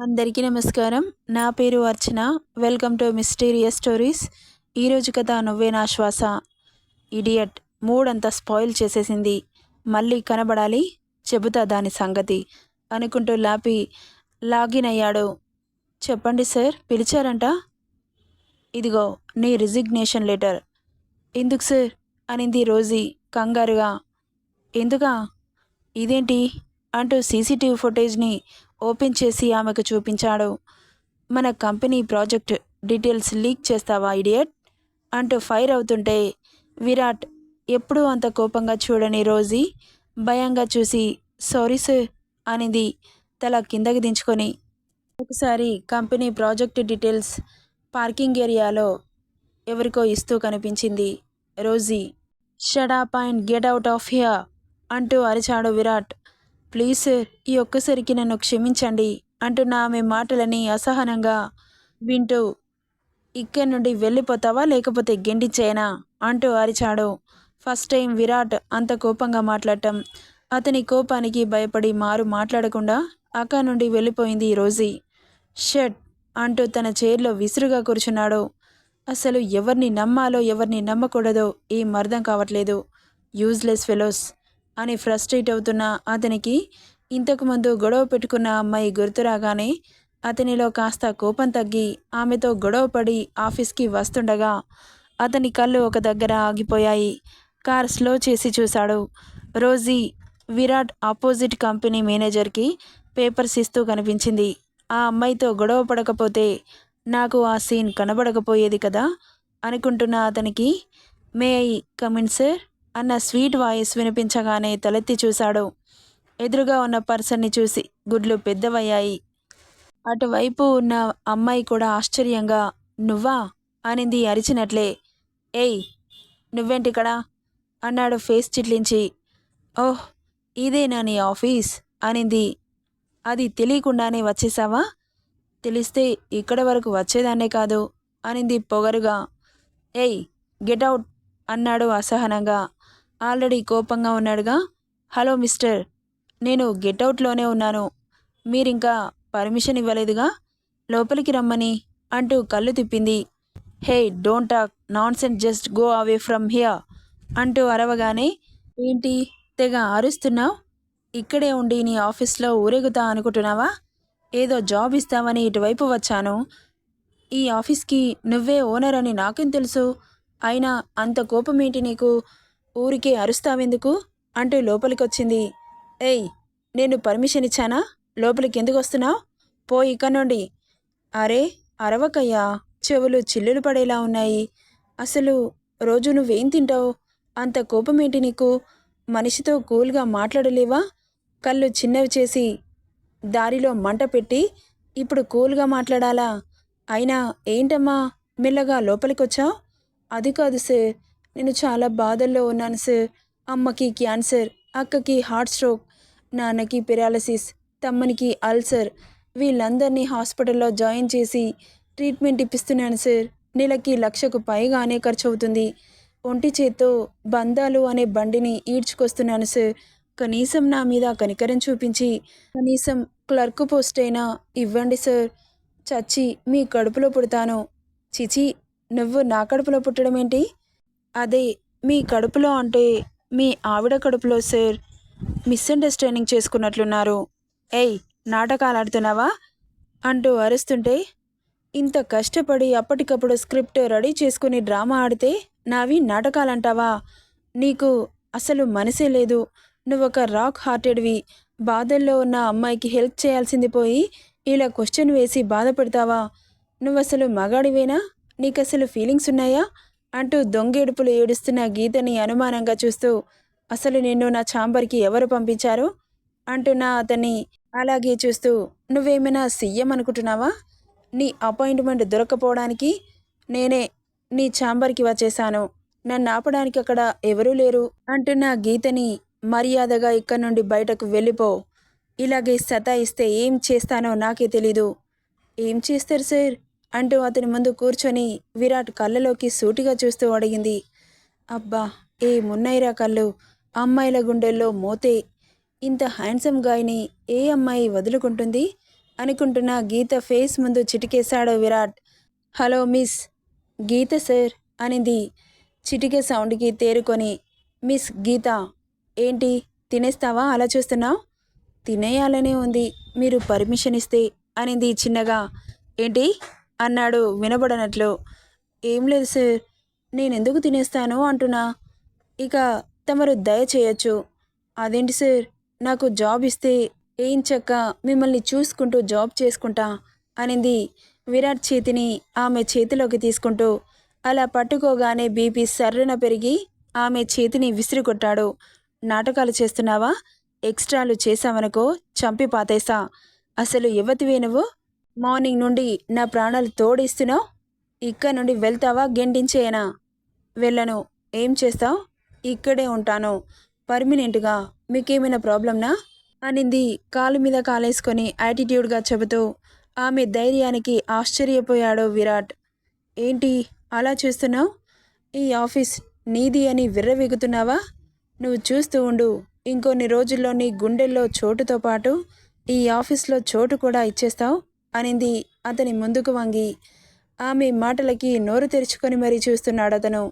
అందరికీ నమస్కారం. నా పేరు Archana. Welcome to mysterious stories. ఈరోజు కథ నువ్వే నా శ్వాస. ఇడియట్. మూడంతా స్పాయిల్ చేసేసింది. మళ్ళీ కనబడాలి చెబుతా దాని సంగతి అనుకుంటూ లాపి లాగిన్ అయ్యాడు. చెప్పండి సార్ పిలిచారంట? ఇదిగో నీ రిజిగ్నేషన్ లెటర్. ఎందుకు సార్? అనింది రోజీ కంగారుగా. ఎందుకా? ఇదేంటి? అంటూ సీసీటీవీ ఫుటేజ్ని ఓపెన్ చేసి ఆమెకు చూపించాడు. మన కంపెనీ ప్రాజెక్ట్ డీటెయిల్స్ లీక్ చేస్తావా ఇడియట్? అంటూ ఫైర్ అవుతుంటే విరాట్ ఎప్పుడూ అంత కోపంగా చూడని రోజీ భయంగా చూసి సారీ సార్ అనింది తల కిందకి దించుకొని. ఒకసారి కంపెనీ ప్రాజెక్ట్ డీటెయిల్స్ పార్కింగ్ ఏరియాలో ఎవరికో ఇస్తూ కనిపించింది Rosie. Shut up and get out of here అంటూ అరిచాడు విరాట్. ప్లీజ్ సార్ ఈ ఒక్కసారికి నన్ను క్షమించండి అంటున్న ఆమె మాటలని అసహనంగా వింటూ ఇక్కడి నుండి వెళ్ళిపోతావా లేకపోతే గెండిచ్చేయనా అంటూ అరిచాడు. ఫస్ట్ టైం విరాట్ అంత కోపంగా మాట్లాడటం. అతని కోపానికి భయపడి మారు మాట్లాడకుండా అక్క నుండి వెళ్ళిపోయింది రోజీ. షట్ అంటూ తన చైర్లో విసురుగా కూర్చున్నాడు. అసలు ఎవరిని నమ్మాలో ఎవరిని నమ్మకూడదో ఏం అర్థం కావట్లేదు. యూజ్లెస్ ఫెలోస్ అని ఫ్రస్ట్రేట్ అవుతున్న అతనికి ఇంతకుముందు గొడవ పెట్టుకున్న అమ్మాయి గుర్తురాగానే అతనిలో కాస్త కోపం తగ్గి ఆమెతో గొడవపడి ఆఫీస్కి వస్తుండగా అతని కళ్ళు ఒక దగ్గర ఆగిపోయాయి. కార్ స్లో చేసి చూశాడు. రోజీ విరాట్ ఆపోజిట్ కంపెనీ మేనేజర్కి పేపర్స్ ఇస్తూ కనిపించింది. ఆ అమ్మాయితో గొడవ పడకపోతే నాకు ఆ సీన్ కనబడకపోయేది కదా అనుకుంటున్న అతనికి may I come in sir అన్న స్వీట్ వాయిస్ వినిపించగానే తలెత్తి చూశాడు. ఎదురుగా ఉన్న పర్సన్ని చూసి గుడ్లు పెద్దవయ్యాయి. అటువైపు ఉన్న అమ్మాయి కూడా ఆశ్చర్యంగా నువ్వా? అనింది అరిచినట్లే. ఏయ్ నువ్వేంటిక్కడ? అన్నాడు ఫేస్ చిట్లించి. ఓహ్ ఇదేనా నీ ఆఫీస్? అనింది. అది తెలియకుండానే వచ్చేసావా? తెలిస్తే ఇక్కడ వరకు వచ్చేదాన్నే కాదు అనింది పొగరుగా. ఏయ్ గెట్ అవుట్ అన్నాడు అసహనంగా. ఆల్రెడీ కోపంగా ఉన్నాడుగా. హలో మిస్టర్ నేను గెట్అవుట్లోనే ఉన్నాను. మీరింకా పర్మిషన్ ఇవ్వలేదుగా? లోపలికి రమ్మని అంటూ కళ్ళు తిప్పింది. Hey don't talk nonsense just go away from here అంటూ అరవగానే ఏంటి తెగ అరుస్తున్నావు? ఇక్కడే ఉండి నీ ఆఫీస్లో ఊరేగుతా అనుకుంటున్నావా? ఏదో జాబ్ ఇస్తామని ఇటువైపు వచ్చాను. ఈ ఆఫీస్కి నువ్వే ఓనర్ అని నాకేం తెలుసు? అయినా అంత కోపమేంటి నీకు? ఊరికే అరుస్తావెందుకు? అంటూ లోపలికొచ్చింది. ఏయ్ నేను పర్మిషన్ ఇచ్చానా లోపలికి ఎందుకు వస్తున్నావు పో ఇక నుండి అరే అరవకయ్యా చెవులు చిల్లులు పడేలా ఉన్నాయి. అసలు రోజు నువ్వేం తింటావు? అంత కోపమేంటి నీకు? మనిషితో కూల్గా మాట్లాడలేవా? కళ్ళు చిన్నవి చేసి దారిలో మంట పెట్టి ఇప్పుడు కూల్గా మాట్లాడాలా? అయినా ఏంటమ్మా? మెల్లగా లోపలికొచ్చావు? అది కాదు సార్ నేను చాలా బాధల్లో ఉన్నాను సార్. అమ్మకి క్యాన్సర్ అక్కకి హార్ట్ స్ట్రోక్ నాన్నకి పెరాలసిస్ తమ్మనికి అల్సర్. వీళ్ళందరినీ హాస్పిటల్లో జాయిన్ చేసి ట్రీట్మెంట్ ఇప్పిస్తున్నాను సార్. నెలకి లక్షకు పైగానే ఖర్చు అవుతుంది ఒంటి చేత్తో బంధాలు అనే బండిని ఈడ్చుకొస్తున్నాను సార్. కనీసం నా మీద కనికరం చూపించి కనీసం క్లర్క్ పోస్ట్ అయినా ఇవ్వండి సార్. చచ్చి మీ కడుపులో పుడతాను. చిచి నువ్వు నా కడుపులో పుట్టడం ఏంటి అదే మీ కడుపులో అంటే మీ ఆవిడ కడుపులో సార్. మిస్అండర్స్టాండింగ్ చేసుకున్నట్లున్నారు. ఏయ్ నాటకాలు ఆడుతున్నావా అంటూ అరుస్తుంటే ఇంత కష్టపడి అప్పటికప్పుడు స్క్రిప్ట్ రెడీ చేసుకుని డ్రామా ఆడితే నావి నాటకాలంటావా? నీకు అసలు మనసే లేదు. నువ్వొక రాక్ హార్టెడ్వి. బాధల్లో ఉన్న అమ్మాయికి హెల్ప్ చేయాల్సింది పోయి ఇలా క్వశ్చన్ వేసి బాధపడతావా? నువ్వసలు మగాడివేనా? నీకసలు ఫీలింగ్స్ ఉన్నాయా? అంటూ దొంగేడుపులు ఏడుస్తున్న గీతని అనుమానంగా చూస్తూ అసలు నిన్ను నా ఛాంబర్కి ఎవరు పంపించారు? అంటున్నా అతన్ని అలాగే చూస్తూ నువ్వేమైనా సీఎం అనుకుంటున్నావా? నీ అపాయింట్మెంట్ దొరకపోవడానికి నేనే నీ ఛాంబర్కి వచ్చేశాను. నన్ను ఆపడానికి అక్కడ ఎవరూ లేరు అంటున్న గీతని మర్యాదగా ఇక్కడి నుండి బయటకు వెళ్ళిపో. ఇలాగే సతాయిస్తే ఏం చేస్తానో నాకే తెలీదు. ఏం చేస్తారు సార్? అంటూ అతని ముందు కూర్చొని విరాట్ కళ్ళలోకి సూటిగా చూస్తూ అడిగింది అబ్బా ఏ మున్నైరా కళ్ళు అమ్మాయిల గుండెల్లో మోతే ఇంత హ్యాండ్సమ్ గాయని ఏ అమ్మాయి వదులుకుంటుంది? అనుకుంటున్న గీత ఫేస్ ముందు చిటికేశాడు Virat. Hello miss Geetha sir అనింది. చిటికే సౌండ్కి తేరుకొని మిస్ గీత ఏంటి తినేస్తావా? అలా చూస్తున్నావు? తినేయాలనే ఉంది మీరు పర్మిషన్ ఇస్తే అనింది చిన్నగా. ఏంటి? అన్నాడు వినబడనట్లు. ఏం లేదు సార్ నేనెందుకు తినేస్తాను? అంటున్నా. ఇక తమరు దయ చేయొచ్చు. అదేంటి సార్ నాకు జాబ్ ఇస్తే ఏం చక్క మిమ్మల్ని చూసుకుంటూ జాబ్ చేసుకుంటా? అనింది విరాట్ చేతిని ఆమె చేతిలోకి తీసుకుంటూ. అలా పట్టుకోగానే బీపీ సర్రున పెరిగి ఆమె చేతిని విసిరికొట్టాడు నాటకాలు చేస్తున్నావా? ఎక్స్ట్రాలు చేశావనుకో చంపి పాతేసా. అసలు యువతివే నువ్వు? మార్నింగ్ నుండి నా ప్రాణాలు తోడిస్తున్నావు? ఇక్కడ నుండి వెళ్తావా? గెండించేయనా వెళ్ళను. ఏం చేస్తావు? ఇక్కడే ఉంటాను. పర్మినెంట్గా మీకేమైనా ప్రాబ్లంనా అనింది కాలు మీద కాలేసుకొని యాటిట్యూడ్గా చెబుతూ. ఆమె ధైర్యానికి ఆశ్చర్యపోయాడు విరాట్. ఏంటి? అలా చూస్తున్నావు? ఈ ఆఫీస్ నీది అని విర్రవీగుతున్నావా? నువ్వు చూస్తూ ఉండు. ఇంకొన్ని రోజుల్లో నీ గుండెల్లో చోటుతో పాటు ఈ ఆఫీస్లో చోటు కూడా ఇచ్చేస్తావు. అనింది. అతని ముందుకు వంగి ఆమె మాటలకి నోరు తెరుచుకొని మరీ చూస్తున్నాడు అతను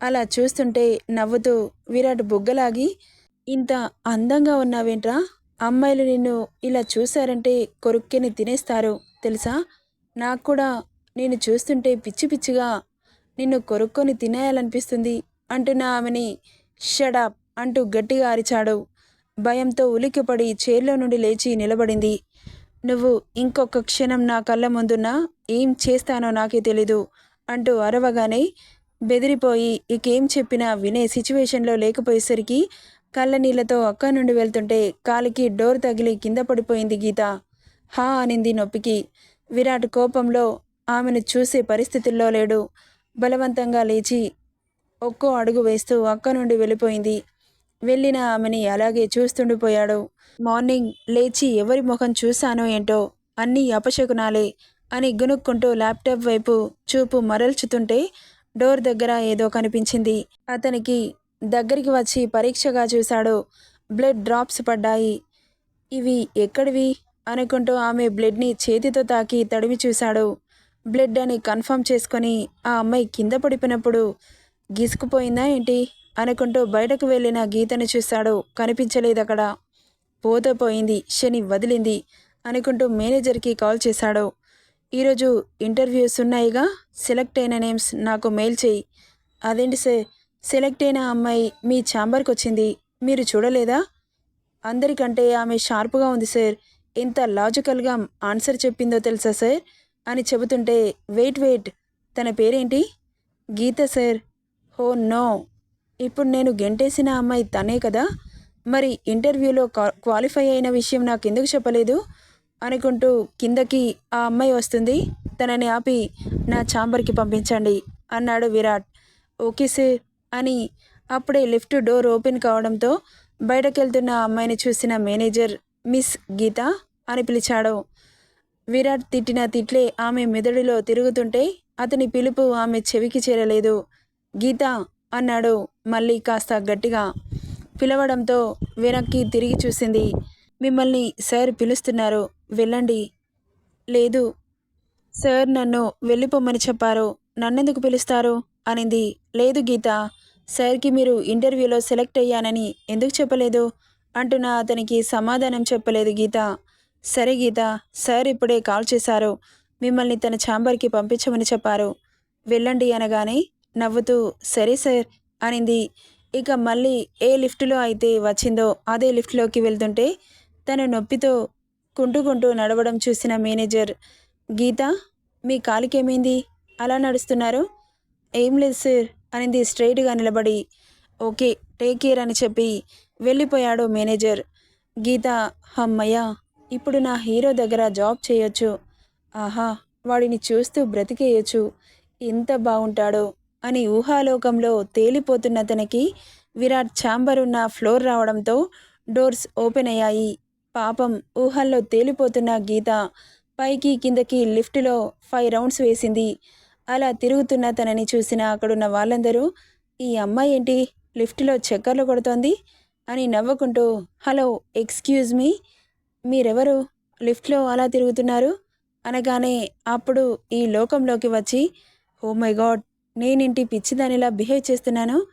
అలా చూస్తుంటే నవ్వుతూ విరాట్ బుగ్గలాగి ఇంత అందంగా ఉన్నావేంట్రా? అమ్మాయిలు నిన్ను ఇలా చూశారంటే కొరుక్కిని తినేస్తారు తెలుసా? నాకు కూడా నేను చూస్తుంటే పిచ్చి పిచ్చిగా నిన్ను కొరుక్కొని తినేయాలనిపిస్తుంది అంటున్న ఆమెని. షడాప్ అంటూ గట్టిగా అరిచాడు. భయంతో ఉలిక్కిపడి చైర్లో నుండి లేచి నిలబడింది. నువ్వు ఇంకొక క్షణం నా కళ్ళ ముందున్న ఏం చేస్తానో నాకే తెలీదు అంటూ అరవగానే బెదిరిపోయి ఇకేం చెప్పినా వినే సిచ్యువేషన్లో లేకపోయేసరికి కళ్ళ నీళ్ళతో అక్క నుండి వెళ్తుంటే కాలికి డోర్ తగిలి కింద పడిపోయింది గీత. హా అనింది నొప్పికి. విరాట్ కోపంలో ఆమెను చూసే పరిస్థితుల్లో లేడు. బలవంతంగా లేచి ఒక్కో అడుగు వేస్తూ అక్క నుండి వెళ్ళిపోయింది. వెళ్ళిన ఆమెని అలాగే చూస్తుండిపోయాడు మార్నింగ్ లేచి ఎవరి ముఖం చూశానో ఏంటో అన్నీ అపశకునాలే అని గునుక్కుంటూ ల్యాప్టాప్ వైపు చూపు మరల్చుతుంటే డోర్ దగ్గర ఏదో కనిపించింది. అతనికి దగ్గరికి వచ్చి పరీక్షగా చూశాడు. బ్లడ్ డ్రాప్స్ పడ్డాయి. ఇవి ఎక్కడివి? అనుకుంటూ ఆమె బ్లడ్ని చేతితో తాకి తడివి చూశాడు. బ్లడ్ అని కన్ఫర్మ్ చేసుకొని ఆ అమ్మాయి కింద పడిపోయినప్పుడు గీసుకుపోయిందా ఏంటి? అనుకుంటూ బయటకు వెళ్ళిన గీతను చూశాడు. కనిపించలేదు అక్కడ పోతే పోయింది. శని వదిలింది అనుకుంటూ మేనేజర్కి కాల్ చేశాడు. ఈరోజు ఇంటర్వ్యూస్ ఉన్నాయిగా? సెలెక్ట్ అయిన నేమ్స్ నాకు మెయిల్ చేయి. అదేంటి సార్? సెలెక్ట్ అయిన అమ్మాయి మీ ఛాంబర్కి వచ్చింది. మీరు చూడలేదా? అందరికంటే ఆమె షార్ప్గా ఉంది సార్. ఎంత లాజికల్గా ఆన్సర్ చెప్పిందో తెలుసా సార్? అని చెబుతుంటే వెయిట్ వెయిట్. తన పేరేంటి? గీత సార్. Oh no. ఇప్పుడు నేను గెంటేసిన అమ్మాయి తనే కదా? మరి ఇంటర్వ్యూలో క్వాలిఫై అయిన విషయం నాకు ఎందుకు చెప్పలేదు? అనుకుంటూ కిందకి ఆ అమ్మాయి వస్తుంది. తనని ఆపి నా ఛాంబర్కి పంపించండి అన్నాడు విరాట్. ఓకే సార్ అని అప్పుడే లిఫ్ట్ డోర్ ఓపెన్ కావడంతో బయటకెళ్తున్న అమ్మాయిని చూసిన మేనేజర్ మిస్ గీత అని పిలిచాడు. విరాట్ తిట్టిన తిట్లే ఆమె మెదడులో తిరుగుతుంటే అతని పిలుపు ఆమె చెవికి చేరలేదు. గీత అన్నాడు. మళ్ళీ కాస్త గట్టిగా పిలవడంతో వెనక్కి తిరిగి చూసింది. మిమ్మల్ని సార్ పిలుస్తున్నారు. వెళ్ళండి. లేదు. సార్ నన్ను వెళ్ళిపోమని చెప్పారు. నన్నెందుకు పిలుస్తారు? అనింది. లేదు గీత. సార్కి మీరు ఇంటర్వ్యూలో సెలెక్ట్ అయ్యానని ఎందుకు చెప్పలేదు? అంటున్న అతనికి సమాధానం చెప్పలేదు గీత. సరే గీత. సార్ ఇప్పుడే కాల్ చేశారు. మిమ్మల్ని తన ఛాంబర్కి పంపించమని చెప్పారు. వెళ్ళండి అనగానే నవ్వుతూ సరే సార్ అనింది. ఇక మళ్ళీ ఏ లిఫ్ట్లో అయితే వచ్చిందో అదే లిఫ్ట్లోకి వెళ్తుంటే తన నొప్పితో కుంటుకుంటూ నడవడం చూసిన మేనేజర్ గీత మీ కాలికేమైంది? అలా నడుస్తున్నారు? ఏం లేదు సార్ అనింది స్ట్రైట్గా నిలబడి. ఓకే టేక్ కేర్ అని చెప్పి వెళ్ళిపోయాడు మేనేజర్. గీత హమ్మయ్య ఇప్పుడు నా హీరో దగ్గర జాబ్ చేయొచ్చు. ఆహా వాడిని చూస్తూ బ్రతికేయచ్చు. ఎంత బాగుంటాడో అని ఊహాలోకంలో తేలిపోతున్న తనకి విరాట్ ఛాంబర్ ఉన్న ఫ్లోర్ రావడంతో డోర్స్ ఓపెన్ అయ్యాయి. పాపం ఊహల్లో తేలిపోతున్న గీత పైకి కిందకి లిఫ్ట్లో ఫైవ్ రౌండ్స్ వేసింది. అలా తిరుగుతున్న తనని చూసిన అక్కడున్న వాళ్ళందరూ ఈ అమ్మాయి ఏంటి? లిఫ్ట్లో చక్కర్లు కొడుతోంది? అని నవ్వుకుంటూ హలో ఎక్స్క్యూజ్ మీ? మీరెవరు? లిఫ్ట్లో అలా తిరుగుతున్నారు? అనగానే అప్పుడు ఈ లోకంలోకి వచ్చి ఓ మై గాడ్ నేనింటి పిచ్చిదానిలా బిహేవ్ చేస్తున్నాను?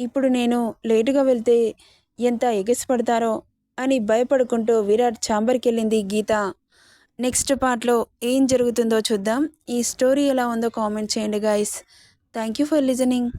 ఇప్పుడు నేను లేటుగా వెళ్తే ఎంత ఎగసిపడతారో? అని భయపడుకుంటూ విరాట్ ఛాంబర్కి వెళ్ళింది గీత. నెక్స్ట్ పార్ట్లో ఏం జరుగుతుందో చూద్దాం. ఈ స్టోరీ ఎలా ఉందో కామెంట్ చేయండి guys. Thank you for listening.